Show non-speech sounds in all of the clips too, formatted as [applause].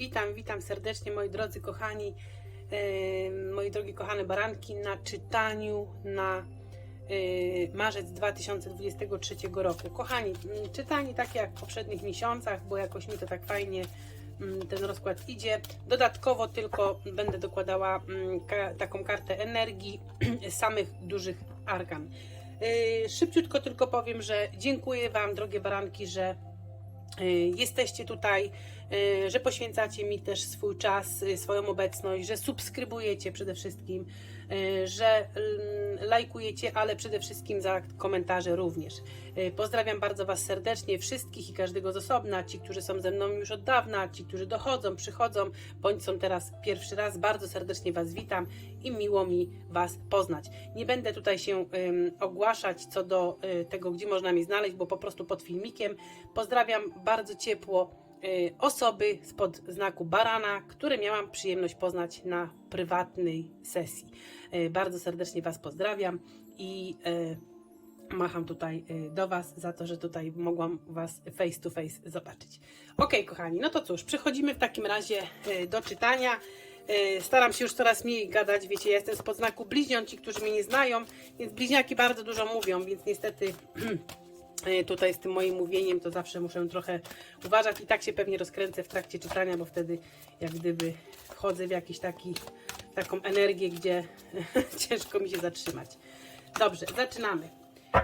Witam, witam serdecznie moi drodzy kochani, e, moi drogie kochane baranki na czytaniu na e, marzec 2023 roku. Kochani, m, czytanie takie jak w poprzednich miesiącach, bo jakoś mi to tak fajnie m, ten rozkład idzie. Dodatkowo tylko będę dokładała m, ka taką kartę energii [clears throat] samych dużych arkan. E, Szybciutko tylko powiem, że dziękuję Wam, drogie baranki, że jesteście tutaj, że poświęcacie mi też swój czas, y, swoją obecność, że subskrybujecie przede wszystkim, y, że mm, lajkujecie, ale przede wszystkim za komentarze również. Y, Pozdrawiam bardzo Was serdecznie, wszystkich i każdego z osobna, ci, którzy są ze mną już od dawna, ci, którzy dochodzą, przychodzą, bądź są teraz pierwszy raz, bardzo serdecznie Was witam i miło mi Was poznać. Nie będę tutaj się ogłaszać co do y, tego, gdzie można mnie znaleźć, bo po prostu pod filmikiem. Pozdrawiam bardzo ciepło y, osoby spod znaku barana, które miałam przyjemność poznać na prywatnej sesji. Y, bardzo serdecznie Was pozdrawiam i y, macham tutaj y, do Was za to, że tutaj mogłam Was face to face zobaczyć. Ok, kochani, no to cóż, przechodzimy w takim razie y, do czytania. Y, Staram się już coraz mniej gadać, wiecie, ja jestem spod znaku bliźniąt, ci, którzy mnie nie znają, więc bliźniaki bardzo dużo mówią, więc niestety y, [clears throat] tutaj z tym moim mówieniem to zawsze muszę trochę uważać i tak się pewnie rozkręcę w trakcie czytania, bo wtedy jak gdyby wchodzę w jakiś taki, taką energię, gdzie [laughs] ciężko mi się zatrzymać. Dobrze, zaczynamy.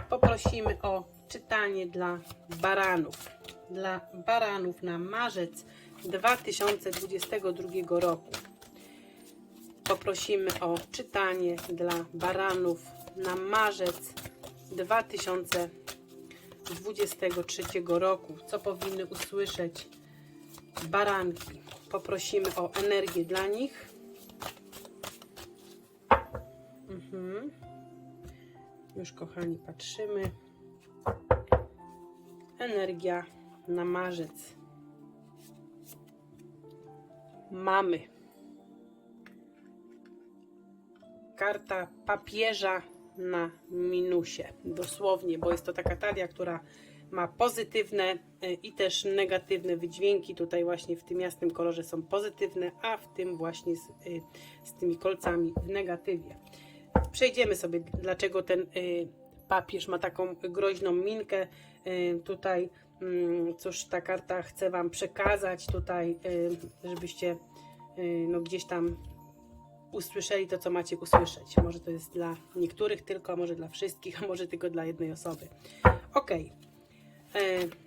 Poprosimy o czytanie dla baranów. Dla baranów na marzec 2022 roku. Poprosimy o czytanie dla baranów na marzec 2023 roku. Co powinny usłyszeć baranki? Poprosimy o energię dla nich. Mhm. Już kochani, patrzymy. Energia na marzec. Mamy. Karta papieża na minusie. Dosłownie, bo jest to taka talia, która ma pozytywne y, i też negatywne wydźwięki. Tutaj właśnie w tym jasnym kolorze są pozytywne, a w tym właśnie z, y, z tymi kolcami w negatywie przejdziemy sobie, dlaczego ten y, papież ma taką groźną minkę. Tutaj, mm, cóż ta karta chce Wam przekazać, tutaj, żebyście no, gdzieś tam usłyszeli to, co macie usłyszeć. Może to jest dla niektórych tylko, a może dla wszystkich, a może tylko dla jednej osoby. Ok.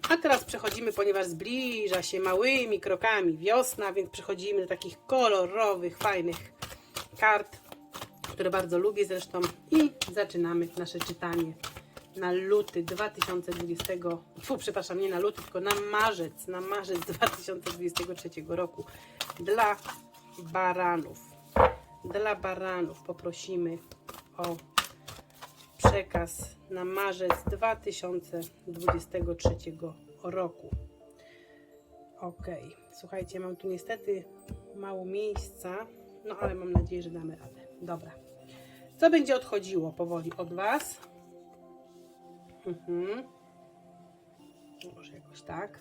A teraz przechodzimy, ponieważ zbliża się małymi krokami wiosna, więc przechodzimy do takich kolorowych, fajnych kart które bardzo lubię zresztą i zaczynamy nasze czytanie na luty 2020, fu, przepraszam, nie na luty, tylko na marzec, na marzec 2023 roku dla baranów. Dla baranów poprosimy o przekaz na marzec 2023 roku. Ok, słuchajcie, mam tu niestety mało miejsca, no ale mam nadzieję, że damy radę. Dobra. Co będzie odchodziło powoli od Was? Mhm. Może jakoś tak.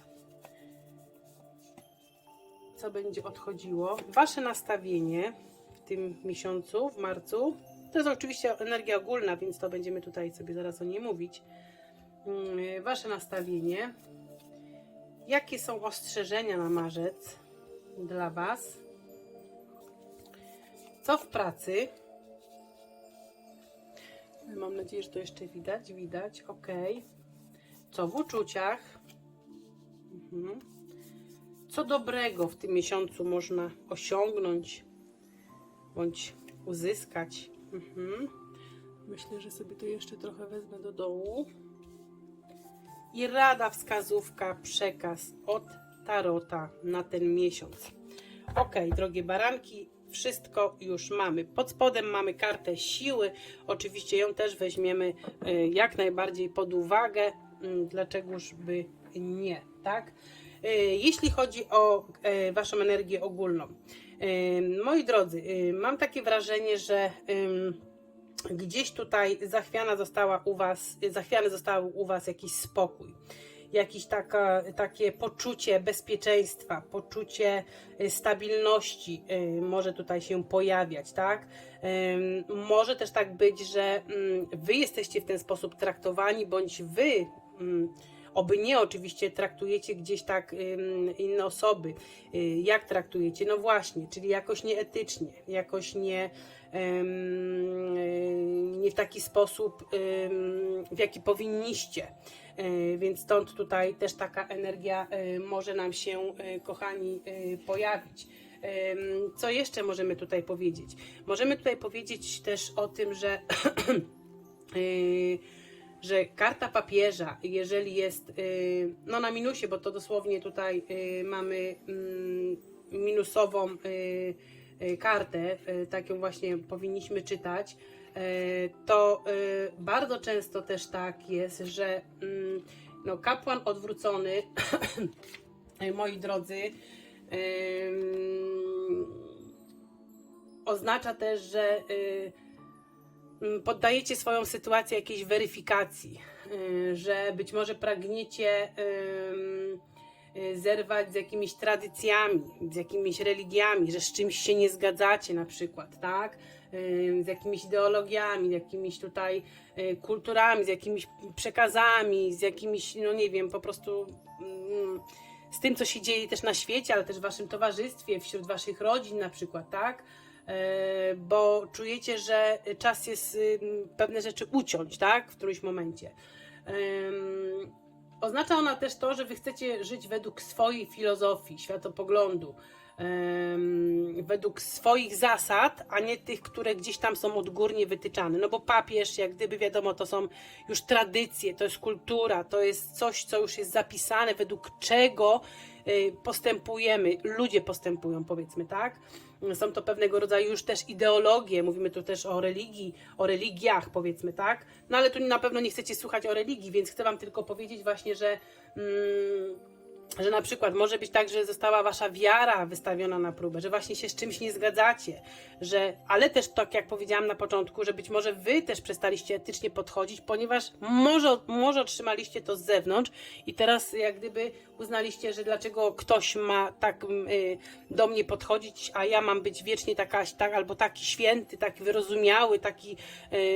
Co będzie odchodziło? Wasze nastawienie tym miesiącu, w marcu. To jest oczywiście energia ogólna, więc to będziemy tutaj sobie zaraz o niej mówić. Mm, Wasze nastawienie. Jakie są ostrzeżenia na marzec dla Was? Co w pracy? Mam nadzieję, że to jeszcze widać. Widać, ok. Co w uczuciach? Mhm. Co dobrego w tym miesiącu można osiągnąć bądź uzyskać? Mhm. Myślę, że sobie to jeszcze trochę wezmę do dołu. I rada, wskazówka, przekaz od Tarota na ten miesiąc. Ok, drogie baranki, wszystko już mamy. Pod spodem mamy kartę siły. Oczywiście ją też weźmiemy y, jak najbardziej pod uwagę. Mm, Dlaczegoż by nie, tak? Y, Jeśli chodzi o y, Waszą energię ogólną. Moi drodzy, mam takie wrażenie, że gdzieś tutaj zachwiana została u Was, zachwiany został u Was jakiś spokój jakieś taka, takie poczucie bezpieczeństwa, poczucie y, stabilności y, może tutaj się pojawiać, tak? Może też tak być, że wy jesteście w ten sposób traktowani, bądź wy, oby nie oczywiście, traktujecie gdzieś tak inne osoby. Y, Jak traktujecie? No właśnie, czyli jakoś nieetycznie, jakoś nie, y, nie w taki sposób, w jaki powinniście. Y, Więc stąd tutaj też taka energia może nam się, kochani, pojawić. Co jeszcze możemy tutaj powiedzieć? Możemy tutaj powiedzieć też o tym, że, [clears throat] że karta papieża, jeżeli jest y, no na minusie, bo to dosłownie tutaj y, mamy mm, minusową y, kartę, taką właśnie powinniśmy czytać, to bardzo często też tak jest, że mm, no, kapłan odwrócony, [coughs] moi drodzy, oznacza też, że poddajecie swoją sytuację jakiejś weryfikacji, y, że być może pragniecie y, zerwać z jakimiś tradycjami, z jakimiś religiami, że z czymś się nie zgadzacie na przykład, tak? Z jakimiś ideologiami, z jakimiś tutaj y, kulturami, z jakimiś przekazami, z jakimiś, no nie wiem, po prostu mm, z tym, co się dzieje też na świecie, ale też w waszym towarzystwie, wśród waszych rodzin na przykład, tak? E, Bo czujecie, że czas jest y, pewne rzeczy uciąć, tak? W którymś momencie. Oznacza ona też to, że wy chcecie żyć według swojej filozofii, światopoglądu, według swoich zasad, a nie tych, które gdzieś tam są odgórnie wytyczane. No bo papież, jak gdyby wiadomo, to są już tradycje, to jest kultura, to jest coś, co już jest zapisane, według czego y, postępujemy, ludzie postępują, powiedzmy, tak? Są to pewnego rodzaju już też ideologie, mówimy tu też o religii, o religiach, powiedzmy, tak? No ale tu na pewno nie chcecie słuchać o religii, więc chcę Wam tylko powiedzieć właśnie, że. Mm, że na przykład może być tak, że została wasza wiara wystawiona na próbę, że właśnie się z czymś nie zgadzacie, że, ale też tak jak powiedziałam na początku, że być może wy też przestaliście etycznie podchodzić, ponieważ może, może otrzymaliście to z zewnątrz i teraz jak gdyby uznaliście, że dlaczego ktoś ma tak y, do mnie podchodzić, a ja mam być wiecznie taka, tak, albo taki święty, taki wyrozumiały, taki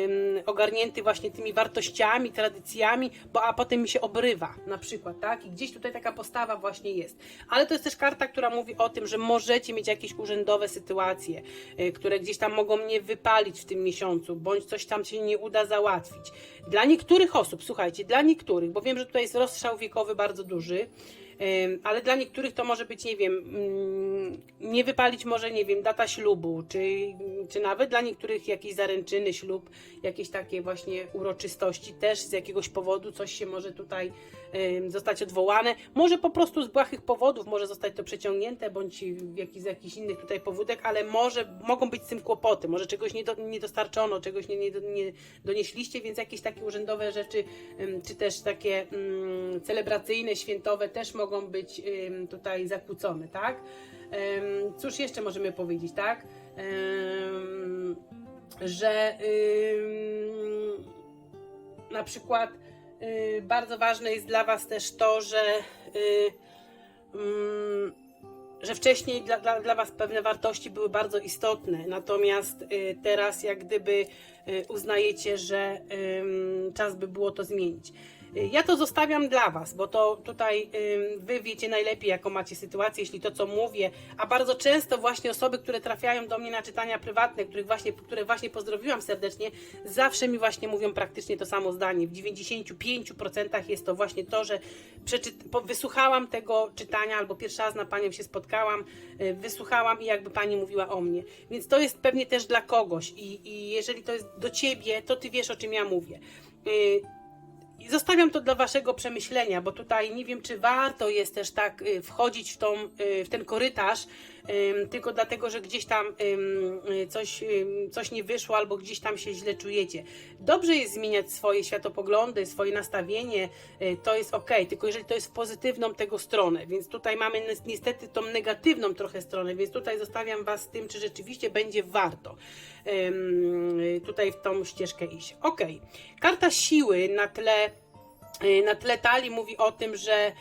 ym, ogarnięty właśnie tymi wartościami, tradycjami, bo a potem mi się obrywa na przykład, tak? I gdzieś tutaj taka postawa właśnie jest. Ale to jest też karta, która mówi o tym, że możecie mieć jakieś urzędowe sytuacje, y, które gdzieś tam mogą mnie wypalić w tym miesiącu, bądź coś tam się nie uda załatwić. Dla niektórych osób, słuchajcie, dla niektórych, bo wiem, że tutaj jest rozstrzał wiekowy bardzo duży, Ym, ale dla niektórych to może być, nie wiem, mm, nie wypalić może, nie wiem, data ślubu, czy, czy nawet dla niektórych jakieś zaręczyny, ślub, jakieś takie właśnie uroczystości, też z jakiegoś powodu coś się może tutaj zostać odwołane. Może po prostu z błahych powodów może zostać to przeciągnięte, bądź jakiś, z jakichś innych tutaj powódek, ale może mogą być z tym kłopoty, może czegoś nie, do, nie dostarczono, czegoś nie, nie, nie donieśliście, więc jakieś takie urzędowe rzeczy, czy też takie ym, celebracyjne, świętowe też mogą być ym, tutaj zakłócone, tak? Ym, Cóż jeszcze możemy powiedzieć, tak? Ym, Że ym, na przykład bardzo ważne jest dla Was też to, że, y, mm, że wcześniej dla, dla, dla Was pewne wartości były bardzo istotne, natomiast y, teraz jak gdyby y, uznajecie, że czas by było to zmienić. Y, Ja to zostawiam dla Was, bo to tutaj Wy wiecie najlepiej, jaką macie sytuację, jeśli to, co mówię, a bardzo często właśnie osoby, które trafiają do mnie na czytania prywatne, których właśnie, które właśnie pozdrowiłam serdecznie, zawsze mi właśnie mówią praktycznie to samo zdanie. W 95% jest to właśnie to, że wysłuchałam tego czytania, albo pierwszy raz na Panią się spotkałam, y, wysłuchałam i jakby Pani mówiła o mnie. Więc to jest pewnie też dla kogoś i, i jeżeli to jest do Ciebie, to Ty wiesz, o czym ja mówię. I zostawiam to dla waszego przemyślenia, bo tutaj nie wiem, czy warto jest też tak y, wchodzić w, tą, y, w ten korytarz, tylko dlatego, że gdzieś tam y, coś, coś nie wyszło albo gdzieś tam się źle czujecie. Dobrze jest zmieniać swoje światopoglądy, swoje nastawienie, y, to jest ok, tylko jeżeli to jest w pozytywną tego stronę, więc tutaj mamy ni- niestety tą negatywną trochę stronę, więc tutaj zostawiam was z tym, czy rzeczywiście będzie warto y, tutaj w tą ścieżkę iść. Ok, karta siły na tle na tle talii mówi o tym, że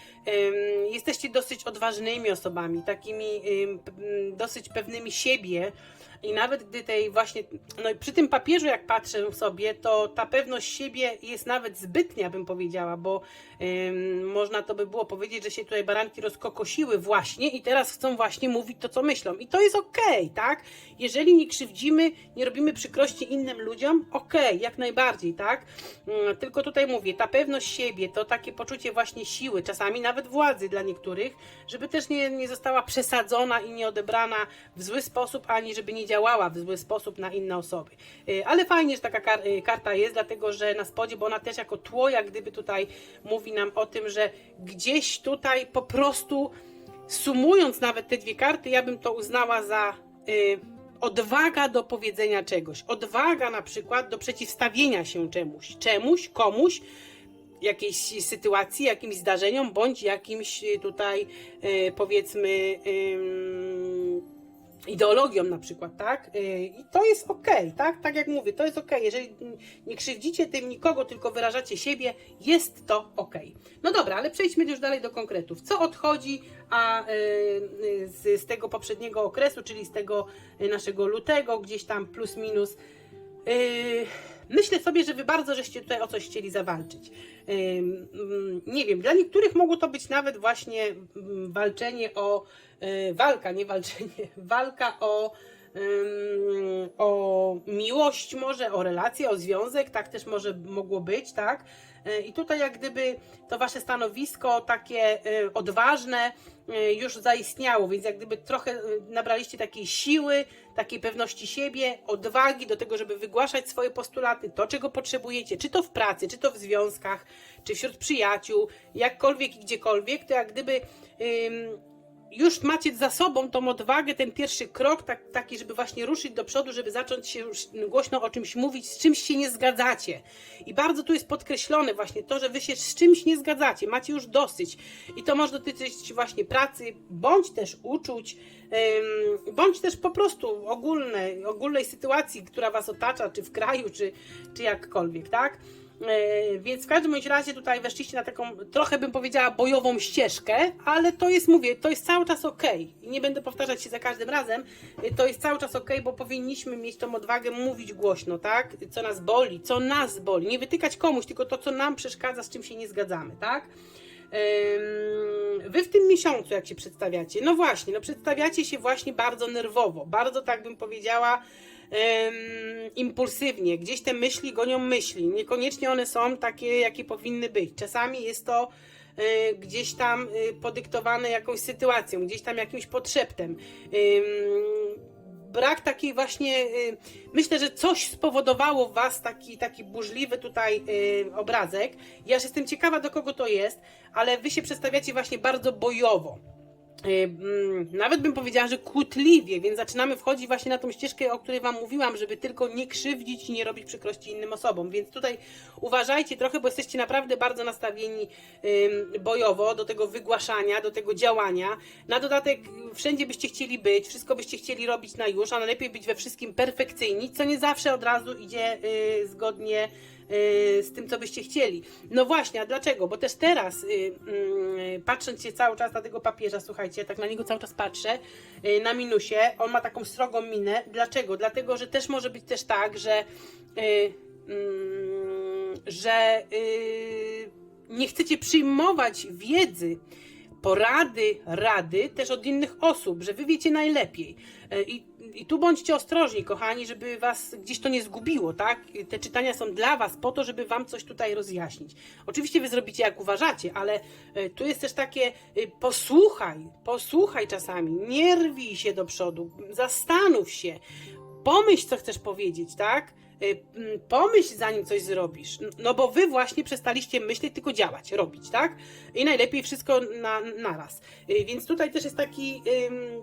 jesteście dosyć odważnymi osobami, takimi dosyć pewnymi siebie. I nawet gdy tej właśnie, no i przy tym papieżu jak patrzę sobie, to ta pewność siebie jest nawet zbytnia, bym powiedziała, bo ym, można to by było powiedzieć, że się tutaj baranki rozkokosiły właśnie i teraz chcą właśnie mówić to, co myślą. I to jest okej, tak? Jeżeli nie krzywdzimy, nie robimy przykrości innym ludziom, okej, jak najbardziej, tak? Mm, Tylko tutaj mówię, ta pewność siebie, to takie poczucie właśnie siły, czasami nawet władzy dla niektórych, żeby też nie, nie została przesadzona i nie odebrana w zły sposób, ani żeby nie działała w zły sposób na inne osoby. Y, Ale fajnie, że taka y, karta jest, dlatego że na spodzie, bo ona też jako tło, jak gdyby tutaj mówi nam o tym, że gdzieś tutaj po prostu sumując nawet te dwie karty, ja bym to uznała za y, odwaga do powiedzenia czegoś. Odwaga na przykład do przeciwstawienia się czemuś, czemuś, komuś, jakiejś sytuacji, jakimś zdarzeniom, bądź jakimś tutaj powiedzmy ideologią na przykład, tak? Y, I to jest okej, tak? Tak jak mówię, to jest okej. Jeżeli nie krzywdzicie tym nikogo, tylko wyrażacie siebie, jest to okej. No dobra, ale przejdźmy już dalej do konkretów. Co odchodzi a, y, y, z, z tego poprzedniego okresu, czyli z tego naszego lutego, gdzieś tam plus minus. Myślę sobie, że wy bardzo żeście tutaj o coś chcieli zawalczyć. Mm, nie wiem, dla niektórych mogło to być nawet właśnie mm, walczenie o yy, walka, nie walczenie, [laughs] walka o o miłość może, o relację, o związek, tak też może mogło być, tak? Yy, I tutaj jak gdyby to wasze stanowisko takie yy, odważne yy, już zaistniało, więc jak gdyby trochę nabraliście takiej siły, takiej pewności siebie, odwagi do tego, żeby wygłaszać swoje postulaty, to czego potrzebujecie, czy to w pracy, czy to w związkach, czy wśród przyjaciół, jakkolwiek i gdziekolwiek, to jak gdyby już macie za sobą tą odwagę, ten pierwszy krok, tak, taki, żeby właśnie ruszyć do przodu, żeby zacząć się już głośno o czymś mówić, z czymś się nie zgadzacie. I bardzo tu jest podkreślone właśnie to, że wy się z czymś nie zgadzacie, macie już dosyć. I to może dotyczyć właśnie pracy, bądź też uczuć, bądź też po prostu ogólnej, ogólnej sytuacji, która was otacza, czy w kraju, czy, czy jakkolwiek, tak? E, Więc w każdym bądź razie tutaj weszliście na taką, trochę bym powiedziała, bojową ścieżkę, ale to jest, mówię, to jest cały czas ok. I nie będę powtarzać się za każdym razem. E, To jest cały czas ok, bo powinniśmy mieć tą odwagę mówić głośno, tak? Co nas boli, co nas boli. Nie wytykać komuś, tylko to, co nam przeszkadza, z czym się nie zgadzamy, tak? Wy w tym miesiącu, jak się przedstawiacie, no właśnie, no przedstawiacie się właśnie bardzo nerwowo, bardzo tak bym powiedziała, impulsywnie. Gdzieś te myśli gonią myśli. Niekoniecznie one są takie, jakie powinny być. Czasami jest to e, gdzieś tam e, podyktowane jakąś sytuacją, gdzieś tam jakimś podszeptem. Brak takiej właśnie, y, myślę, że coś spowodowało w Was taki, taki burzliwy tutaj y, obrazek. Ja już jestem ciekawa, do kogo to jest, ale Wy się przedstawiacie właśnie bardzo bojowo. Y, mm, Nawet bym powiedziała, że kłótliwie, więc zaczynamy wchodzić właśnie na tą ścieżkę, o której Wam mówiłam, żeby tylko nie krzywdzić i nie robić przykrości innym osobom. Więc tutaj uważajcie trochę, bo jesteście naprawdę bardzo nastawieni bojowo do tego wygłaszania, do tego działania. Na dodatek wszędzie byście chcieli być, wszystko byście chcieli robić na już, a najlepiej być we wszystkim perfekcyjni, co nie zawsze od razu idzie y, zgodnie z tym, co byście chcieli. No właśnie, a dlaczego? Bo też teraz, y, y, patrząc się cały czas na tego papieża, słuchajcie, tak na niego cały czas patrzę, y, na minusie, on ma taką srogą minę. Dlaczego? Dlatego, że też może być też tak, że y, mm, że y, nie chcecie przyjmować wiedzy, porady, rady też od innych osób, że wy wiecie najlepiej. I, I tu bądźcie ostrożni, kochani, żeby was gdzieś to nie zgubiło, tak? Te czytania są dla was po to, żeby wam coś tutaj rozjaśnić. Oczywiście wy zrobicie jak uważacie, ale e, tu jest też takie e, posłuchaj, posłuchaj czasami, nie rwij się do przodu, zastanów się, pomyśl, co chcesz powiedzieć, tak? Y, mm, Pomyśl, zanim coś zrobisz. No bo wy właśnie przestaliście myśleć, tylko działać, robić, tak? I najlepiej wszystko na, naraz. Y, Więc tutaj też jest taki,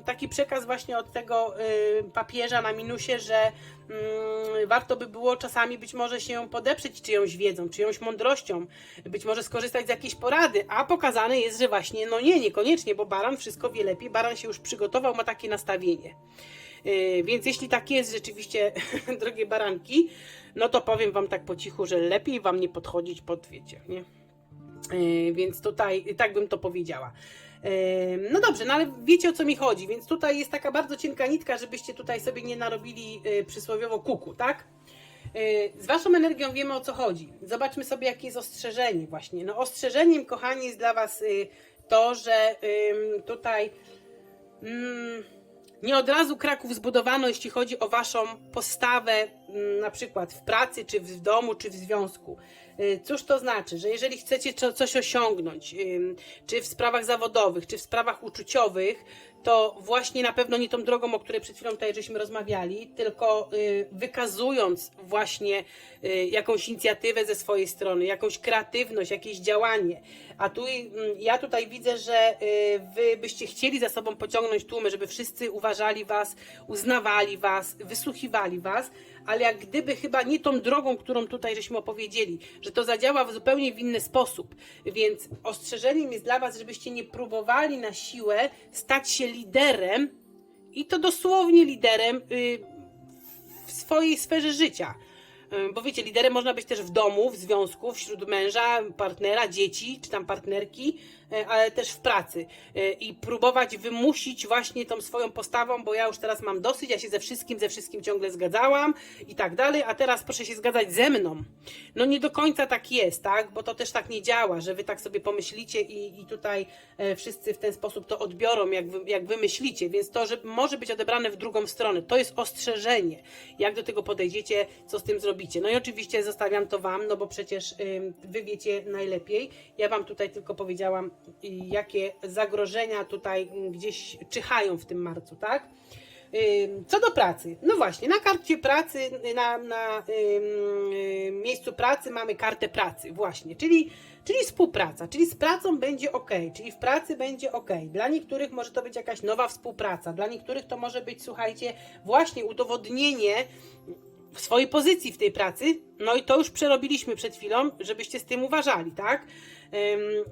taki przekaz właśnie od tego y, papieża na minusie, że mm, warto by było czasami być może się podeprzeć czyjąś wiedzą, czyjąś mądrością, być może skorzystać z jakiejś porady, a pokazane jest, że właśnie no nie, niekoniecznie, bo baran wszystko wie lepiej, baran się już przygotował, ma takie nastawienie. Yy, Więc jeśli tak jest rzeczywiście, [laughs] drogie baranki, no to powiem wam tak po cichu, że lepiej wam nie podchodzić pod, wiecie, nie? Yy, więc tutaj tak bym to powiedziała. Yy, No dobrze, no ale wiecie o co mi chodzi, więc tutaj jest taka bardzo cienka nitka, żebyście tutaj sobie nie narobili przysłowiowo kuku, tak? Z waszą energią wiemy o co chodzi. Zobaczmy sobie, jakie jest ostrzeżenie właśnie. No ostrzeżeniem, kochani, jest dla was to, że tutaj mm, nie od razu Kraków zbudowano, jeśli chodzi o waszą postawę, mm, na przykład w pracy, czy w domu, czy w związku. Y, Cóż to znaczy, że jeżeli chcecie co- coś osiągnąć, czy w sprawach zawodowych, czy w sprawach uczuciowych, to właśnie na pewno nie tą drogą, o której przed chwilą tutaj żeśmy rozmawiali, tylko y, wykazując właśnie y, jakąś inicjatywę ze swojej strony, jakąś kreatywność, jakieś działanie. A tu y, ja tutaj widzę, że y, wy byście chcieli za sobą pociągnąć tłumy, żeby wszyscy uważali was, uznawali was, wysłuchiwali was, ale jak gdyby chyba nie tą drogą, którą tutaj żeśmy opowiedzieli, że to zadziała w zupełnie inny sposób. Więc ostrzeżeniem jest dla Was, żebyście nie próbowali na siłę stać się liderem i to dosłownie liderem y, w swojej sferze życia. Bo wiecie, liderem można być też w domu, w związku, wśród męża, partnera, dzieci, czy tam partnerki, ale też w pracy. Y, I próbować wymusić właśnie tą swoją postawą, bo ja już teraz mam dosyć, ja się ze wszystkim, ze wszystkim ciągle zgadzałam i tak dalej, a teraz proszę się zgadzać ze mną. No nie do końca tak jest, tak? Bo to też tak nie działa, że wy tak sobie pomyślicie i, i tutaj e, wszyscy w ten sposób to odbiorą, jak wy, jak wy myślicie, więc to, że może być odebrane w drugą stronę, to jest ostrzeżenie. Jak do tego podejdziecie, co z tym zrobicie. No i oczywiście zostawiam to wam, no bo przecież wy wiecie najlepiej. Ja wam tutaj tylko powiedziałam, jakie zagrożenia tutaj gdzieś czyhają w tym marcu, tak? Co do pracy, no właśnie, na karcie pracy, na, na miejscu pracy mamy kartę pracy, właśnie, czyli, czyli współpraca, czyli z pracą będzie ok, czyli w pracy będzie ok. Dla niektórych może to być jakaś nowa współpraca, dla niektórych to może być, słuchajcie, właśnie udowodnienie swojej pozycji w tej pracy, no i to już przerobiliśmy przed chwilą, żebyście z tym uważali, tak?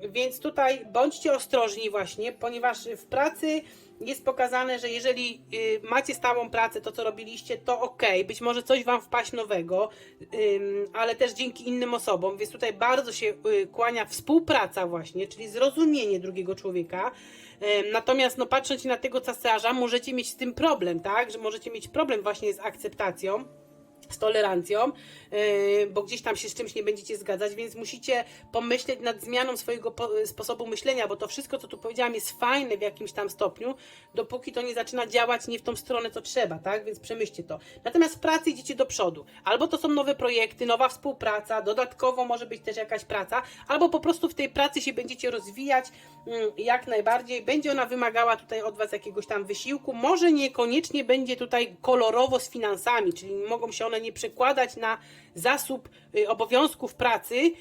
Więc tutaj bądźcie ostrożni właśnie, ponieważ w pracy jest pokazane, że jeżeli y, macie stałą pracę, to co robiliście, to ok, być może coś wam wpaść nowego, ale też dzięki innym osobom, więc tutaj bardzo się y, kłania współpraca właśnie, czyli zrozumienie drugiego człowieka. Natomiast no patrząc na tego cesarza, możecie mieć z tym problem, tak? Że możecie mieć problem właśnie z akceptacją z tolerancją, yy, bo gdzieś tam się z czymś nie będziecie zgadzać, więc musicie pomyśleć nad zmianą swojego po, sposobu myślenia, bo to wszystko, co tu powiedziałam, jest fajne w jakimś tam stopniu, dopóki to nie zaczyna działać nie w tą stronę, co trzeba, tak? Więc przemyślcie to. Natomiast w pracy idziecie do przodu. Albo to są nowe projekty, nowa współpraca, dodatkowo może być też jakaś praca, albo po prostu w tej pracy się będziecie rozwijać mm, jak najbardziej. Będzie ona wymagała tutaj od Was jakiegoś tam wysiłku. Może niekoniecznie będzie tutaj kolorowo z finansami, czyli mogą się one nie przekładać na zasób y, obowiązków pracy, y,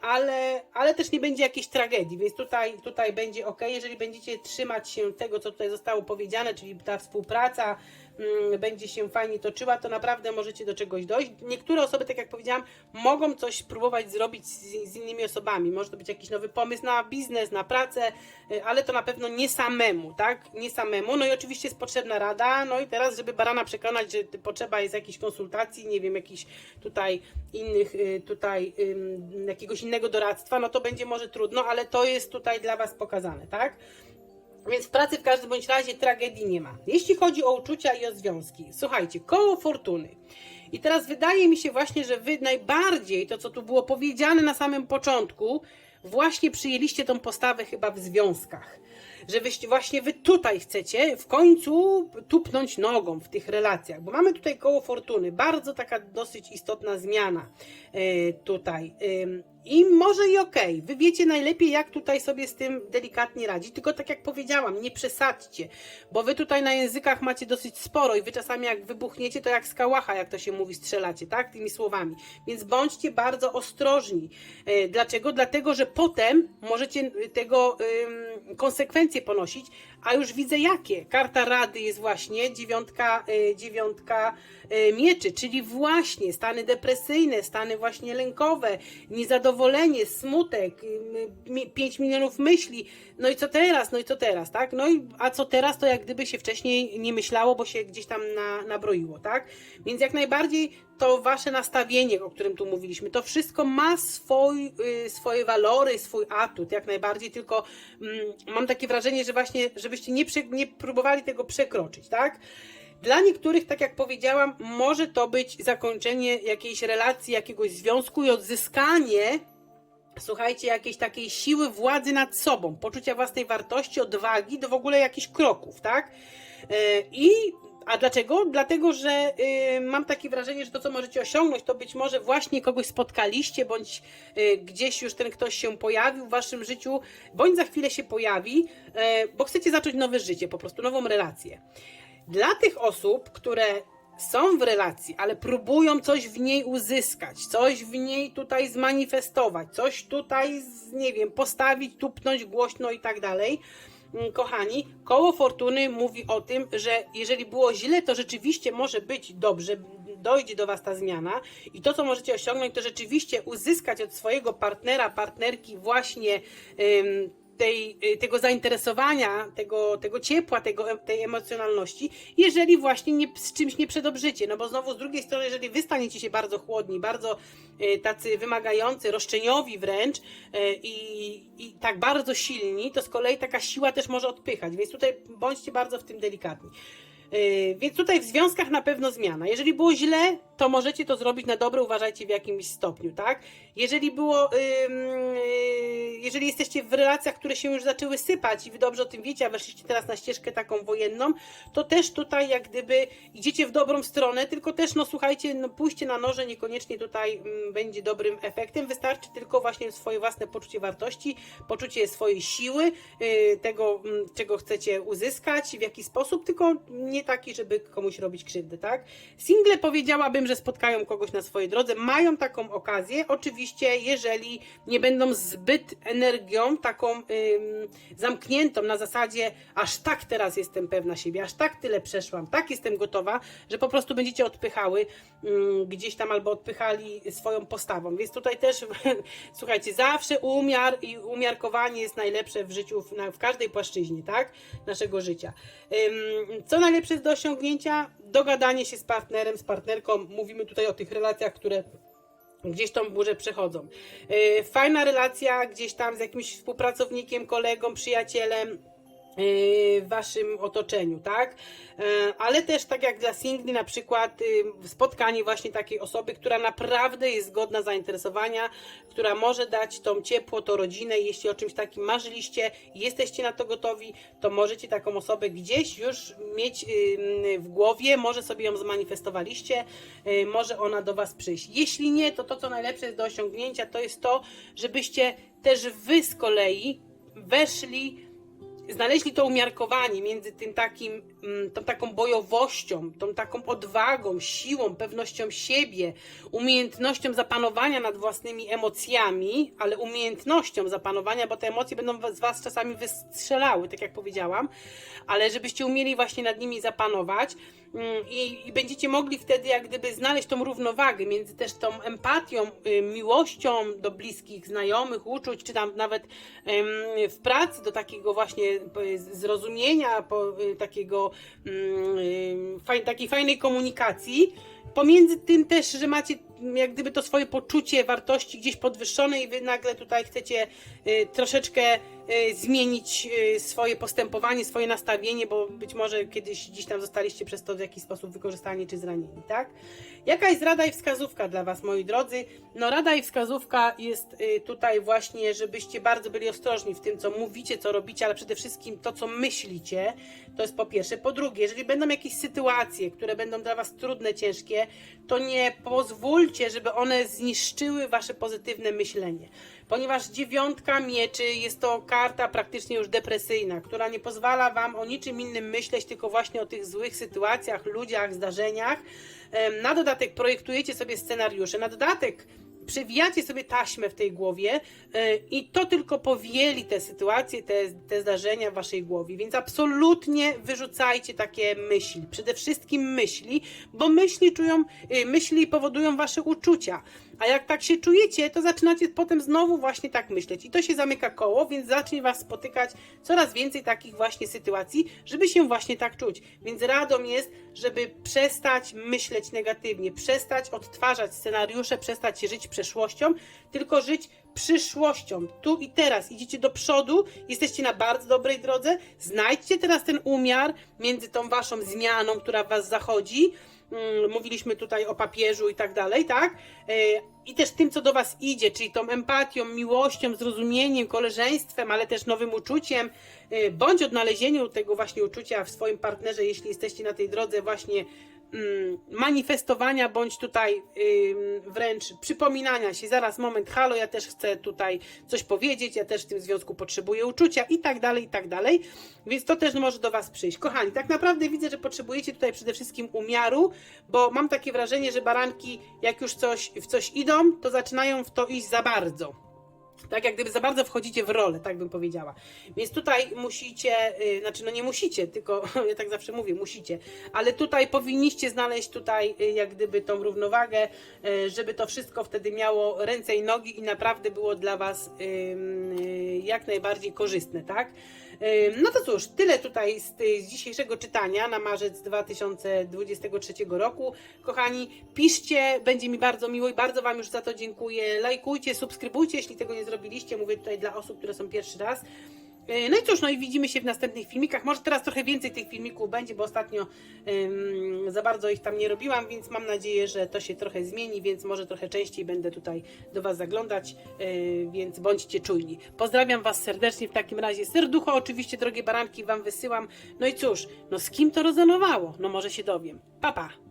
ale, ale też nie będzie jakiejś tragedii, więc tutaj, tutaj będzie ok, jeżeli będziecie trzymać się tego, co tutaj zostało powiedziane, czyli ta współpraca mm, będzie się fajnie toczyła, to naprawdę możecie do czegoś dojść. Niektóre osoby, tak jak powiedziałam, mogą coś spróbować zrobić z, z innymi osobami. Może to być jakiś nowy pomysł na biznes, na pracę, y, ale to na pewno nie samemu, tak? Nie samemu. No i oczywiście jest potrzebna rada. No i teraz, żeby barana przekonać, że potrzeba jest jakiejś konsultacji, nie wiem, jakichś tutaj innych, y, tutaj jakiegoś innego doradztwa, no to będzie może trudno, ale to jest tutaj dla Was pokazane, tak? Więc w pracy w każdym bądź razie tragedii nie ma. Jeśli chodzi o uczucia i o związki, słuchajcie, koło fortuny. I teraz wydaje mi się właśnie, że wy najbardziej to, co tu było powiedziane na samym początku, właśnie przyjęliście tą postawę chyba w związkach. Że wyście, właśnie wy tutaj chcecie w końcu tupnąć nogą w tych relacjach, bo mamy tutaj koło fortuny, bardzo taka dosyć istotna zmiana e, tutaj. I może i okej, wy wiecie najlepiej, jak tutaj sobie z tym delikatnie radzić, tylko tak jak powiedziałam, nie przesadźcie, bo wy tutaj na językach macie dosyć sporo i wy czasami jak wybuchniecie, to jak z kałacha, jak to się mówi, strzelacie, tak, tymi słowami. Więc bądźcie bardzo ostrożni. E, Dlaczego? Dlatego, że potem możecie tego ym, konsekwencje ponosić, a już widzę jakie. Karta Rady jest właśnie dziewiątka, y, dziewiątka y, mieczy, czyli właśnie stany depresyjne, stany właśnie lękowe, niezadowolenie, smutek, y, mi- 5 milionów myśli. No i co teraz? No i co teraz, tak? No i a co teraz, to jak gdyby się wcześniej nie myślało, bo się gdzieś tam na, nabroiło, tak? Więc jak najbardziej to wasze nastawienie, o którym tu mówiliśmy, to wszystko ma swój, y, swoje walory, swój atut, jak najbardziej, tylko mm, mam takie wrażenie, że właśnie, żebyście nie, nie próbowali tego przekroczyć, tak? Dla niektórych, tak jak powiedziałam, może to być zakończenie jakiejś relacji, jakiegoś związku i odzyskanie słuchajcie, jakiejś takiej siły władzy nad sobą, poczucia własnej wartości, odwagi do w ogóle jakichś kroków, tak? Yy, I a dlaczego? Dlatego, że yy, mam takie wrażenie, że to, co możecie osiągnąć, to być może właśnie kogoś spotkaliście, bądź yy, gdzieś już ten ktoś się pojawił w waszym życiu, bądź za chwilę się pojawi, yy, bo chcecie zacząć nowe życie, po prostu nową relację. Dla tych osób, które są w relacji, ale próbują coś w niej uzyskać, coś w niej tutaj zmanifestować, coś tutaj, nie wiem, postawić, tupnąć głośno i tak dalej. Mm, Kochani, koło fortuny mówi o tym, że jeżeli było źle, to rzeczywiście może być dobrze, dojdzie do Was ta zmiana i to, co możecie osiągnąć, to rzeczywiście uzyskać od swojego partnera, partnerki właśnie tej, y, tego zainteresowania, tego, tego ciepła, tego, tej emocjonalności, jeżeli właśnie nie, z czymś nie przedobrzycie. No bo znowu z drugiej strony, jeżeli wy staniecie się bardzo chłodni, bardzo y, tacy wymagający, roszczeniowi wręcz y, i, i tak bardzo silni, to z kolei taka siła też może odpychać, więc tutaj bądźcie bardzo w tym delikatni. Więc tutaj w związkach na pewno zmiana. Jeżeli było źle, to możecie to zrobić na dobre, uważajcie w jakimś stopniu, tak? Jeżeli było, yy, jeżeli jesteście w relacjach, które się już zaczęły sypać i wy dobrze o tym wiecie, a weszliście teraz na ścieżkę taką wojenną, to też tutaj jak gdyby idziecie w dobrą stronę, tylko też, no słuchajcie, no pójście na noże niekoniecznie tutaj będzie dobrym efektem, wystarczy tylko właśnie swoje własne poczucie wartości, poczucie swojej siły, yy, tego, czego chcecie uzyskać, w jaki sposób, tylko nie taki, żeby komuś robić krzywdę, tak? Single powiedziałabym, że spotkają kogoś na swojej drodze, mają taką okazję, oczywiście, jeżeli nie będą zbyt energią taką ym, zamkniętą na zasadzie, aż tak teraz jestem pewna siebie, aż tak tyle przeszłam, tak jestem gotowa, że po prostu będziecie odpychały ym, gdzieś tam albo odpychali swoją postawą. Więc tutaj też, [laughs] słuchajcie, zawsze umiar i umiarkowanie jest najlepsze w życiu, w, na, w każdej płaszczyźnie, tak? Naszego życia. Ym, co najlepsze do osiągnięcia? Dogadanie się z partnerem, z partnerką. Mówimy tutaj o tych relacjach, które gdzieś tą burzę przechodzą. Yy, Fajna relacja gdzieś tam z jakimś współpracownikiem, kolegą, przyjacielem w waszym otoczeniu, tak? Yy, Ale też tak jak dla singli na przykład yy, spotkanie właśnie takiej osoby, która naprawdę jest godna zainteresowania, która może dać tą ciepło, to rodzinę, jeśli o czymś takim marzyliście jesteście na to gotowi, to możecie taką osobę gdzieś już mieć yy, w głowie, może sobie ją zmanifestowaliście, yy, może ona do was przyjść. Jeśli nie, to to co najlepsze jest do osiągnięcia, to jest to, żebyście też wy z kolei weszli znaleźli to umiarkowanie między tym takim, mm, tą taką bojowością, tą taką odwagą, siłą, pewnością siebie, umiejętnością zapanowania nad własnymi emocjami, ale umiejętnością zapanowania, bo te emocje będą z Was czasami wystrzelały, tak jak powiedziałam, ale żebyście umieli właśnie nad nimi zapanować i, i będziecie mogli wtedy jak gdyby znaleźć tą równowagę między też tą empatią, miłością do bliskich, znajomych, uczuć, czy tam nawet w pracy do takiego właśnie y, zrozumienia, y, takiego mm, takiej fajnej komunikacji. Pomiędzy tym też, że macie mm, jak gdyby to swoje poczucie wartości gdzieś podwyższone i wy nagle tutaj chcecie y, troszeczkę y, zmienić y, swoje postępowanie, swoje nastawienie, bo być może kiedyś gdzieś tam zostaliście przez to w jakiś sposób wykorzystani czy zranieni, tak? Jaka jest rada i wskazówka dla Was, moi drodzy? No rada i wskazówka jest tutaj właśnie, żebyście bardzo byli ostrożni w tym, co mówicie, co robicie, ale przede wszystkim to, co myślicie, to jest po pierwsze. Po drugie, jeżeli będą jakieś sytuacje, które będą dla Was trudne, ciężkie, to nie pozwólcie, żeby one zniszczyły Wasze pozytywne myślenie. Ponieważ dziewiątka mieczy jest to karta praktycznie już depresyjna, która nie pozwala Wam o niczym innym myśleć, tylko właśnie o tych złych sytuacjach, ludziach, zdarzeniach. Na dodatek projektujecie sobie scenariusze, na dodatek przewijacie sobie taśmę w tej głowie e, i to tylko powieli te sytuacje, te, te zdarzenia w waszej głowie. Więc absolutnie wyrzucajcie takie myśli. Przede wszystkim myśli, bo myśli czują, y, myśli powodują wasze uczucia. A jak tak się czujecie, to zaczynacie potem znowu właśnie tak myśleć. I to się zamyka koło, więc zacznie Was spotykać coraz więcej takich właśnie sytuacji, żeby się właśnie tak czuć. Więc radą jest, żeby przestać myśleć negatywnie, przestać odtwarzać scenariusze, przestać żyć przeszłością, tylko żyć przyszłością. Tu i teraz idziecie do przodu, jesteście na bardzo dobrej drodze. Znajdźcie teraz ten umiar między tą Waszą zmianą, która w Was zachodzi. Mm, Mówiliśmy tutaj o papieżu i tak dalej, tak? E, I też tym, co do Was idzie, czyli tą empatią, miłością, zrozumieniem, koleżeństwem, ale też nowym uczuciem, e, bądź odnalezieniu tego właśnie uczucia w swoim partnerze, jeśli jesteście na tej drodze właśnie manifestowania, bądź tutaj wręcz przypominania się, zaraz moment, halo, ja też chcę tutaj coś powiedzieć, ja też w tym związku potrzebuję uczucia i tak dalej, i tak dalej, więc to też może do Was przyjść. Kochani, tak naprawdę widzę, że potrzebujecie tutaj przede wszystkim umiaru, bo mam takie wrażenie, że baranki, jak już coś, w coś idą, to zaczynają w to iść za bardzo. Tak jak gdyby za bardzo wchodzicie w rolę, tak bym powiedziała. Więc tutaj musicie, yy, znaczy no nie musicie, tylko [laughs] ja tak zawsze mówię, musicie, ale tutaj powinniście znaleźć tutaj yy, jak gdyby tą równowagę, yy, żeby to wszystko wtedy miało ręce i nogi i naprawdę było dla Was ym, yy, jak najbardziej korzystne, tak? No to cóż, tyle tutaj z, z dzisiejszego czytania na marzec 2023 roku. Kochani, piszcie, będzie mi bardzo miło i bardzo Wam już za to dziękuję. Lajkujcie, subskrybujcie, jeśli tego nie zrobiliście. Mówię tutaj dla osób, które są pierwszy raz. Yy, No i cóż, no i widzimy się w następnych filmikach. Może teraz trochę więcej tych filmików będzie, bo ostatnio ym, za bardzo ich tam nie robiłam, więc mam nadzieję, że to się trochę zmieni, więc może trochę częściej będę tutaj do Was zaglądać, yy, więc bądźcie czujni. Pozdrawiam Was serdecznie w takim razie. Serducho oczywiście, drogie baranki, Wam wysyłam. No i cóż, no z kim to rezonowało? No może się dowiem. Pa, pa!